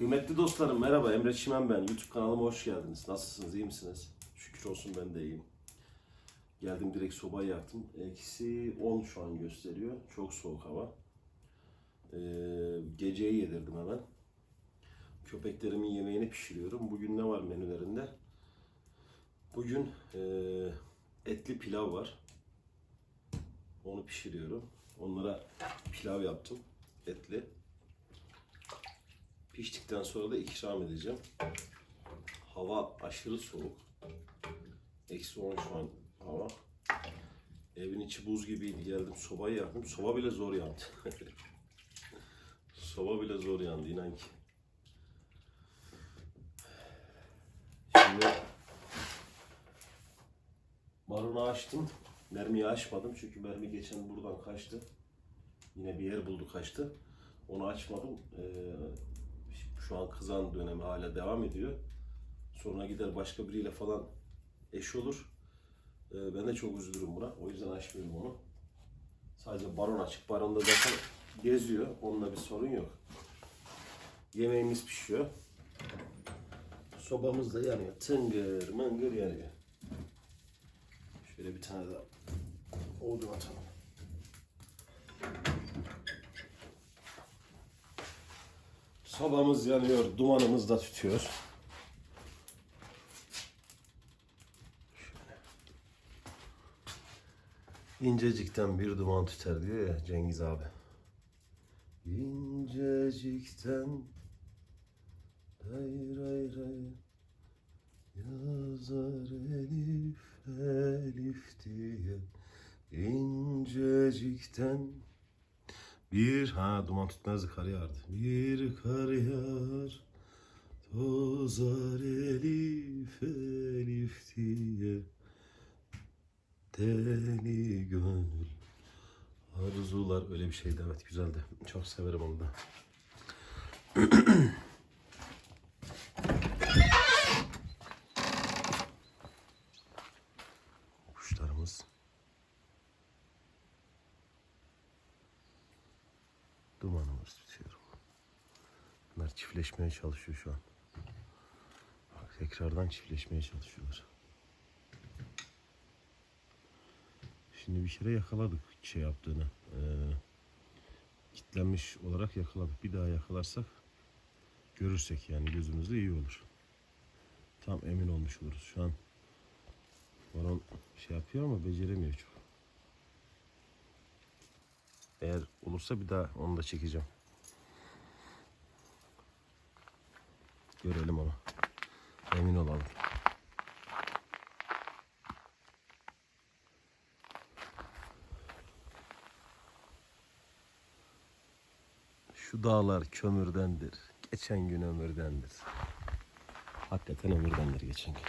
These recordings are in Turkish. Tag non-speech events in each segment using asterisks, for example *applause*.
Kıymetli dostlarım merhaba Emre Çimen ben. YouTube kanalıma hoş geldiniz. Nasılsınız iyi misiniz? Şükür olsun ben de iyiyim. Geldim direkt sobayı yaktım. Eksi 10 şu an gösteriyor. Çok soğuk hava. Ee, geceyi yedirdim hemen. Köpeklerimin yemeğini pişiriyorum. Bugün ne var menülerinde? Bugün ee, etli pilav var. Onu pişiriyorum. Onlara pilav yaptım. Etli. Piştikten sonra da ikram edeceğim. Hava aşırı soğuk. Eksi 10 şu an hava. Evin içi buz gibiydi. Geldim sobayı yaktım. Soba bile zor yandı. *laughs* Soba bile zor yandı inan ki. Şimdi baronu açtım. Mermiyi açmadım çünkü mermi geçen buradan kaçtı. Yine bir yer buldu kaçtı. Onu açmadım. Ee, şu an kızan dönemi hala devam ediyor. Sonra gider başka biriyle falan eş olur. Ee, ben de çok üzülürüm buna. O yüzden açmıyorum onu. Sadece baron açık. Baron da zaten geziyor. Onunla bir sorun yok. Yemeğimiz pişiyor. Sobamız da yanıyor. Tıngır mıngır yanıyor. Şöyle bir tane daha odun atalım. Sobamız yanıyor, dumanımız da tütüyor. Şöyle. İncecikten bir duman tüter diyor ya Cengiz abi. İncecikten ray ray ray yazar elif elif diye incecikten bir ha duman tutmazdı kar yağardı. Bir kar yağar tozar elif elif diye deli gönül arzular öyle bir şeydi evet güzeldi. Çok severim onu da. *clears throat* Kuşlarımız dumanımız tutuyor. Bunlar çiftleşmeye çalışıyor şu an. Bak tekrardan çiftleşmeye çalışıyorlar. Şimdi bir kere yakaladık şey yaptığını. Ee, kitlenmiş olarak yakaladık. Bir daha yakalarsak görürsek yani gözümüzde iyi olur. Tam emin olmuş oluruz. Şu an baron şey yapıyor ama beceremiyor çok. Eğer olursa bir daha onu da çekeceğim. Görelim ama. Emin olalım. Şu dağlar kömürdendir. Geçen gün ömürdendir. Hakikaten ömürdendir geçen gün.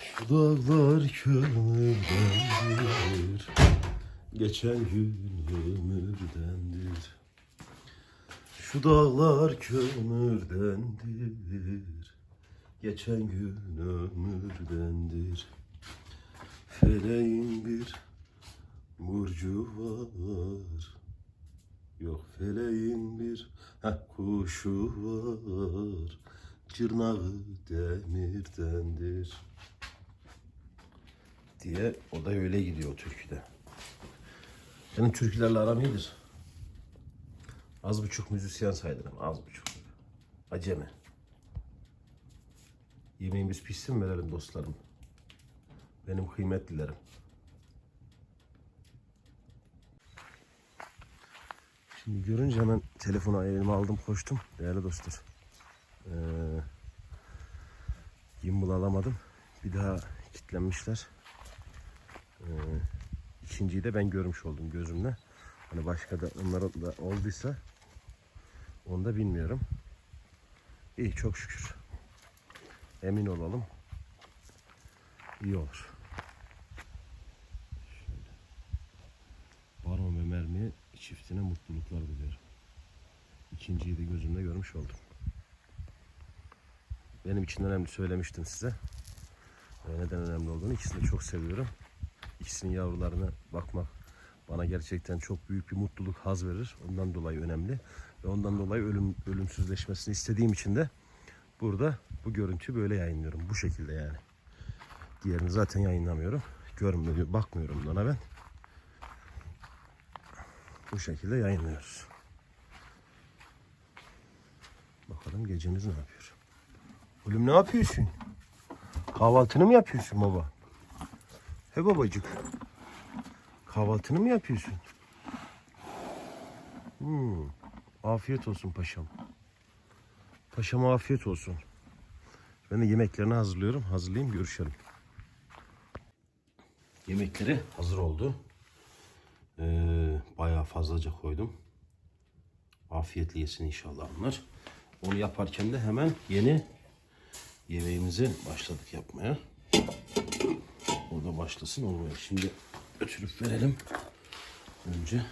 Şu dağlar kömürdendir. Geçen gün ömürdendir. Şu dağlar kömürdendir. Geçen gün ömürdendir. Feleğin bir burcu var. Yok feleğin bir heh, kuşu var. Cırnağı demirdendir. Diye o da öyle gidiyor türküde. Benim türkülerle aram iyidir. Az buçuk müzisyen sayılırım. Az buçuk. Acemi. Yemeğimiz pişsin verelim dostlarım. Benim kıymetlilerim. Şimdi görünce hemen telefonu elime aldım koştum. Değerli dostlar. Ee, gimbal alamadım. Bir daha kilitlenmişler. Ee, ikinciyi de ben görmüş oldum gözümle. Hani başka da onların da olduysa onu da bilmiyorum. İyi çok şükür. Emin olalım. İyi olur. Şöyle. Baron ve mermi çiftine mutluluklar diliyorum. İkinciyi de gözümle görmüş oldum. Benim için önemli söylemiştim size. Ee, Neden önemli olduğunu. İkisini çok seviyorum. İkisinin yavrularına bakmak, bana gerçekten çok büyük bir mutluluk, haz verir. Ondan dolayı önemli. Ve ondan dolayı ölüm ölümsüzleşmesini istediğim için de burada bu görüntüyü böyle yayınlıyorum. Bu şekilde yani. Diğerini zaten yayınlamıyorum. Görmüyorum, bakmıyorum ona ben. Bu şekilde yayınlıyoruz. Bakalım gecemiz ne yapıyor. Oğlum ne yapıyorsun? Kahvaltını mı yapıyorsun baba? He babacık. Kahvaltını mı yapıyorsun? Hmm. Afiyet olsun paşam. Paşama afiyet olsun. Ben de yemeklerini hazırlıyorum. Hazırlayayım görüşelim. Yemekleri hazır oldu. Ee, bayağı fazlaca koydum. Afiyetli yesin inşallah onlar. Onu yaparken de hemen yeni yemeğimizi başladık yapmaya. O da başlasın olmaya. Şimdi götürüp verelim. Önce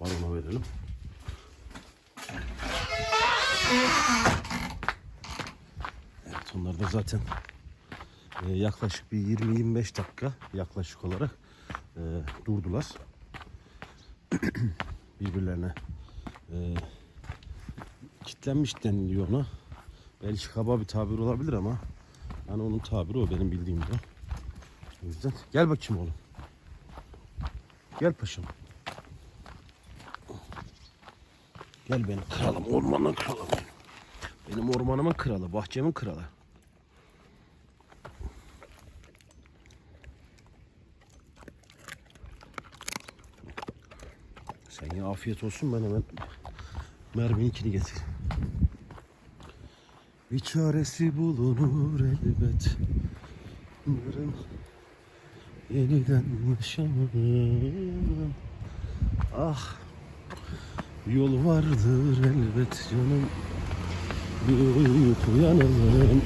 balona verelim. Evet onlar da zaten e, yaklaşık bir 20-25 dakika yaklaşık olarak e, durdular. *clears throat* Birbirlerine e, kitlenmiş deniliyor ona. Belki kaba bir tabir olabilir ama yani onun tabiri o benim bildiğim de. O yüzden gel bakayım oğlum. Gel paşam. Gel benim kralım, ormanın kralı benim. Ormanımın kralı, bahçemin kralı. Sen ya afiyet olsun ben hemen merminkini getir. Bir çaresi bulunur elbet. Umarım yeniden yaşamanın. Ah yol vardır elbet canım. Büyük uyanalım.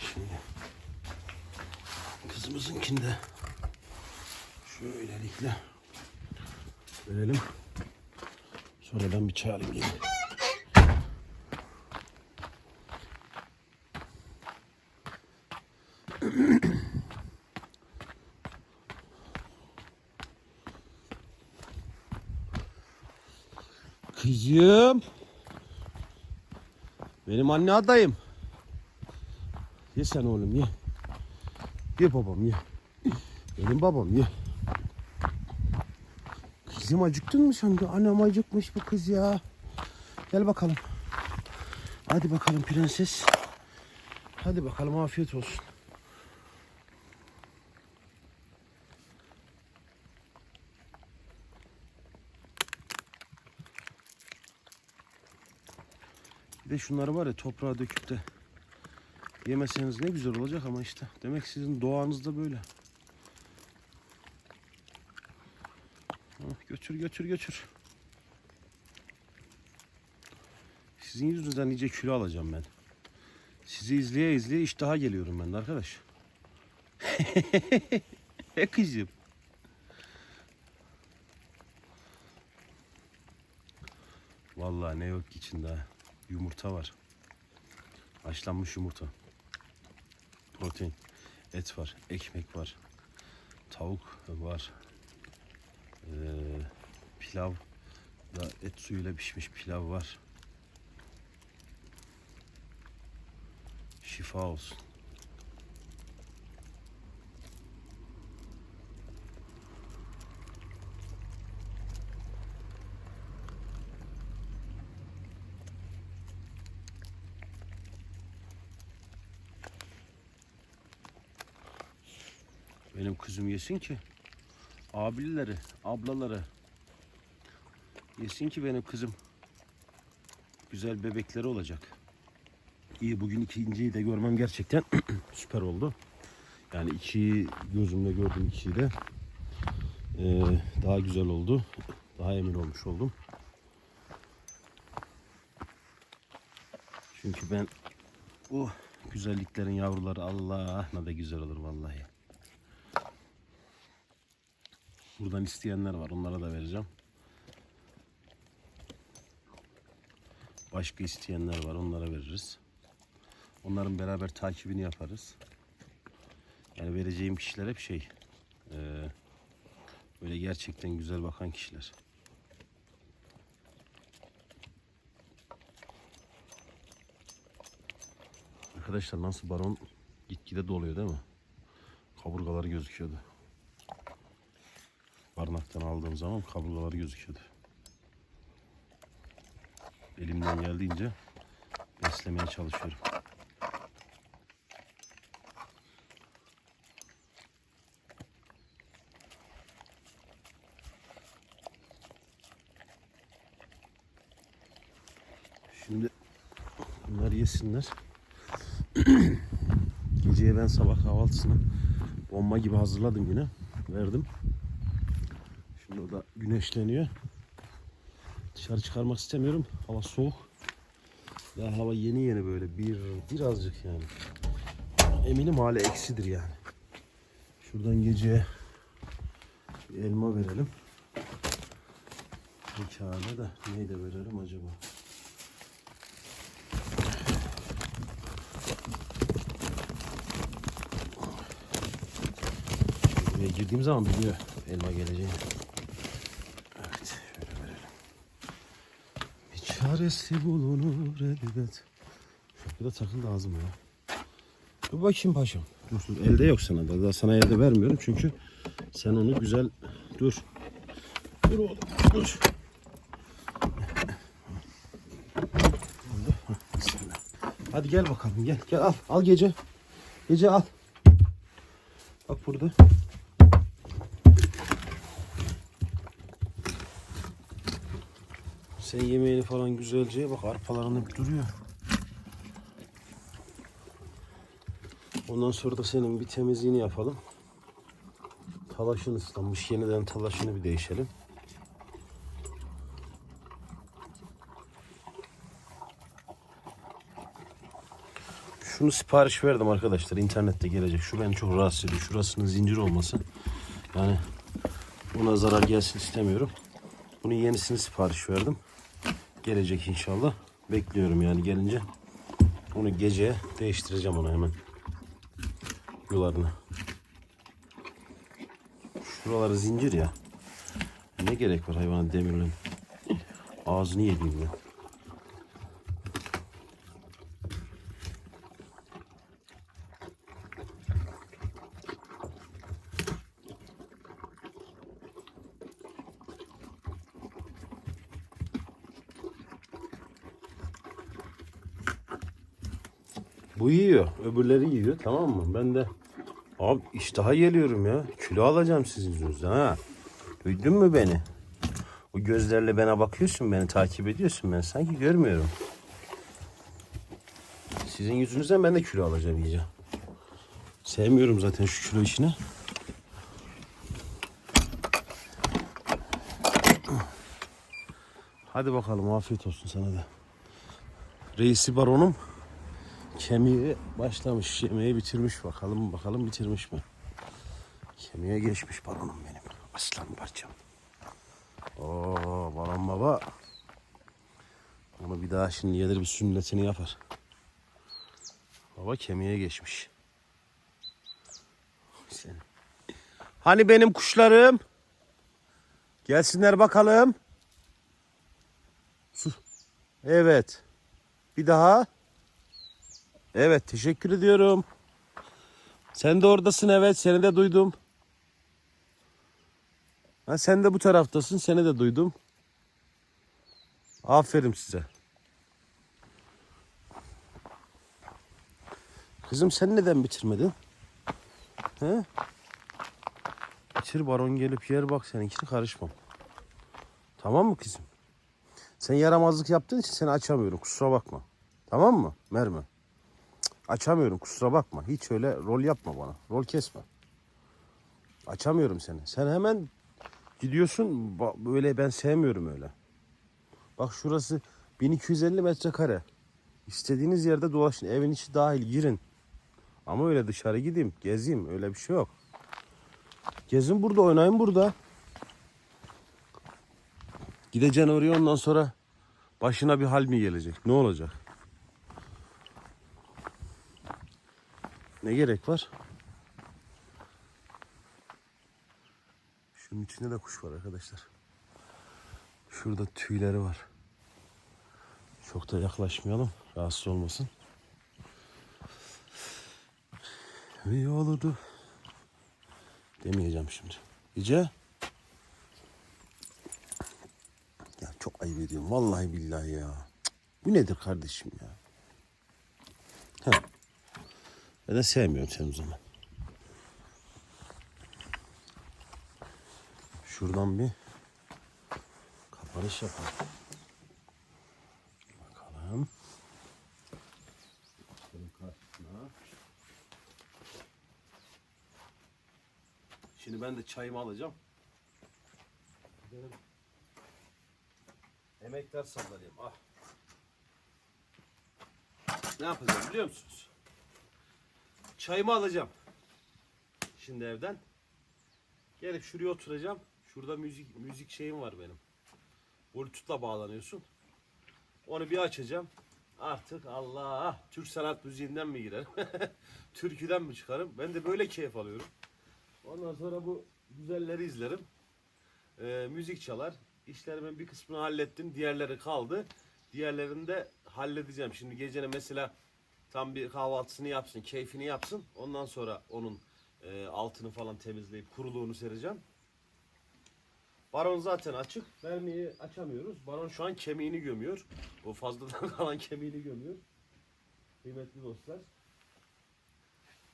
Şimdi kızımızınkinde şöylelikle verelim. Sonra ben bir çay alayım geleyim. Kızım. Benim anne adayım. Ye sen oğlum ye. Ye babam ye. Benim babam ye. Kızım acıktın mı sen de? Annem acıkmış bu kız ya. Gel bakalım. Hadi bakalım prenses. Hadi bakalım afiyet olsun. De şunları var ya toprağa döküp de yemeseniz ne güzel olacak ama işte. Demek sizin doğanızda böyle. Ah, Götür götür götür. Sizin yüzünüzden iyice kilo alacağım ben. Sizi izleye izleye iştaha geliyorum ben de arkadaş. *laughs* e kızım. Vallahi ne yok içinde ha. Yumurta var. Haşlanmış yumurta. Protein. Et var. Ekmek var. Tavuk var. Ee, pilav da et suyuyla pişmiş pilav var. Şifa olsun. Benim kızım yesin ki abileri, ablaları yesin ki benim kızım güzel bebekleri olacak. İyi bugün ikinciyi de görmem gerçekten *clears throat* süper oldu. Yani iki gözümle gördüm ikiyi de Ee, daha güzel oldu. Daha emin olmuş oldum. Çünkü ben bu güzelliklerin yavruları Allah ne de güzel olur vallahi. Buradan isteyenler var. Onlara da vereceğim. Başka isteyenler var. Onlara veririz. Onların beraber takibini yaparız. Yani vereceğim kişiler hep şey e, böyle gerçekten güzel bakan kişiler. Arkadaşlar nasıl baron gitgide doluyor değil mi? Kaburgaları gözüküyordu. Barnaktan aldığım zaman kaburgaları gözüküyordu. Elimden geldiğince beslemeye çalışıyorum. Şimdi bunlar yesinler. *clears throat* Geceye ben sabah kahvaltısını bomba gibi hazırladım yine. Verdim. Şimdi o da güneşleniyor. Dışarı çıkarmak istemiyorum. Hava soğuk. Daha hava yeni yeni böyle bir birazcık yani. Eminim hala eksidir yani. Şuradan geceye bir elma verelim. Tane de neyi de verelim acaba? Buraya girdiğim zaman biliyor elma geleceğini. Evet, şöyle verelim. Bir çaresi bulunur elbet. Da takıldı ağzıma ya. Dur bakayım paşam. Dur dur elde yok sana da. Daha sana elde vermiyorum çünkü sen onu güzel dur. Dur oğlum dur. Hadi gel bakalım gel gel al al gece. Gece al. Bak burada. Sen yemeğini falan güzelce bak arpaların hep duruyor. Ondan sonra da senin bir temizliğini yapalım. Talaşın ıslanmış. Yeniden talaşını bir değişelim. Şunu sipariş verdim arkadaşlar. internette gelecek. Şu beni çok rahatsız ediyor. Şurasının zincir olması. Yani buna zarar gelsin istemiyorum. Bunun yenisini sipariş verdim. Gelecek inşallah. Bekliyorum yani gelince. Onu gece değiştireceğim onu hemen. Yularını. Şuraları zincir ya. Ne gerek var hayvanın demirle? Ağzını yediğim ya. Bu yiyor. Öbürleri yiyor. Tamam mı? Ben de abi iştaha geliyorum ya. Kilo alacağım sizin yüzünüzden ha. Duydun mu beni? O gözlerle bana bakıyorsun, beni takip ediyorsun. Ben sanki görmüyorum. Sizin yüzünüzden ben de kilo alacağım iyice. Sevmiyorum zaten şu kilo işini. Hadi bakalım afiyet olsun sana da. Reisi baronum kemiği başlamış. Yemeği bitirmiş bakalım bakalım bitirmiş mi? Kemiğe geçmiş baronum benim. Aslan parçam. Oo baron baba. Onu bir daha şimdi gelir bir sünnetini yapar. Baba kemiğe geçmiş. Sen. Hani benim kuşlarım? Gelsinler bakalım. Su. Evet. Bir daha. Evet teşekkür ediyorum. Sen de oradasın evet seni de duydum. Ha, sen de bu taraftasın seni de duydum. Aferin size. Kızım sen neden bitirmedin? He? Bitir baron gelip yer bak seninkini karışmam. Tamam mı kızım? Sen yaramazlık yaptığın için seni açamıyorum kusura bakma. Tamam mı Merve? Açamıyorum kusura bakma. Hiç öyle rol yapma bana. Rol kesme. Açamıyorum seni. Sen hemen gidiyorsun. Böyle ben sevmiyorum öyle. Bak şurası 1250 metrekare. İstediğiniz yerde dolaşın. Evin içi dahil girin. Ama öyle dışarı gideyim, gezeyim. Öyle bir şey yok. Gezin burada, oynayın burada. Gideceksin oraya ondan sonra başına bir hal mi gelecek? Ne olacak? Ne gerek var? Şunun içinde de kuş var arkadaşlar. Şurada tüyleri var. Çok da yaklaşmayalım. Rahatsız olmasın. İyi olurdu. Demeyeceğim şimdi. Gece. Ya çok ayıp ediyorum. Vallahi billahi ya. Bu nedir kardeşim ya? Heh. Ben de sevmiyorum seni o zaman. Şuradan bir kapanış yapalım. Bakalım. Şimdi ben de çayımı alacağım. Gidelim. Emektar sandalyem. Ah. Ne yapacağım biliyor musunuz? Çayımı alacağım. Şimdi evden. Gelip şuraya oturacağım. Şurada müzik müzik şeyim var benim. Bluetooth'la bağlanıyorsun. Onu bir açacağım. Artık Allah Türk sanat müziğinden mi girer? *laughs* Türküden mi çıkarım? Ben de böyle keyif alıyorum. Ondan sonra bu güzelleri izlerim. Ee, müzik çalar. İşlerimin bir kısmını hallettim. Diğerleri kaldı. Diğerlerini de halledeceğim. Şimdi gecene mesela tam bir kahvaltısını yapsın, keyfini yapsın. Ondan sonra onun e, altını falan temizleyip kuruluğunu sereceğim. Baron zaten açık. Vermeyi açamıyoruz. Baron şu an kemiğini gömüyor. O fazladan *laughs* kalan kemiğini gömüyor. Kıymetli dostlar.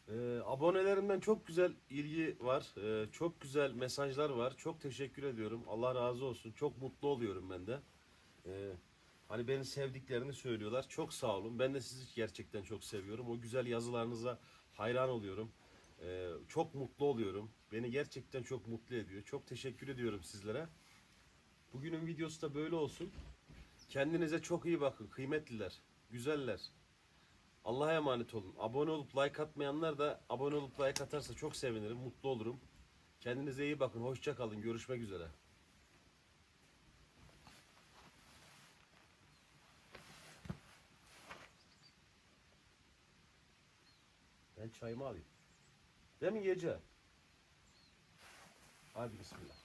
Ee, abonelerimden çok güzel ilgi var. Ee, çok güzel mesajlar var. Çok teşekkür ediyorum. Allah razı olsun. Çok mutlu oluyorum ben de. Ee, hani beni sevdiklerini söylüyorlar. Çok sağ olun. Ben de sizi gerçekten çok seviyorum. O güzel yazılarınıza hayran oluyorum. Ee, çok mutlu oluyorum. Beni gerçekten çok mutlu ediyor. Çok teşekkür ediyorum sizlere. Bugünün videosu da böyle olsun. Kendinize çok iyi bakın kıymetliler, güzeller. Allah'a emanet olun. Abone olup like atmayanlar da abone olup like atarsa çok sevinirim, mutlu olurum. Kendinize iyi bakın. Hoşça kalın. Görüşmek üzere. Ben çayımı alayım. Mi gece? Hadi bismillah.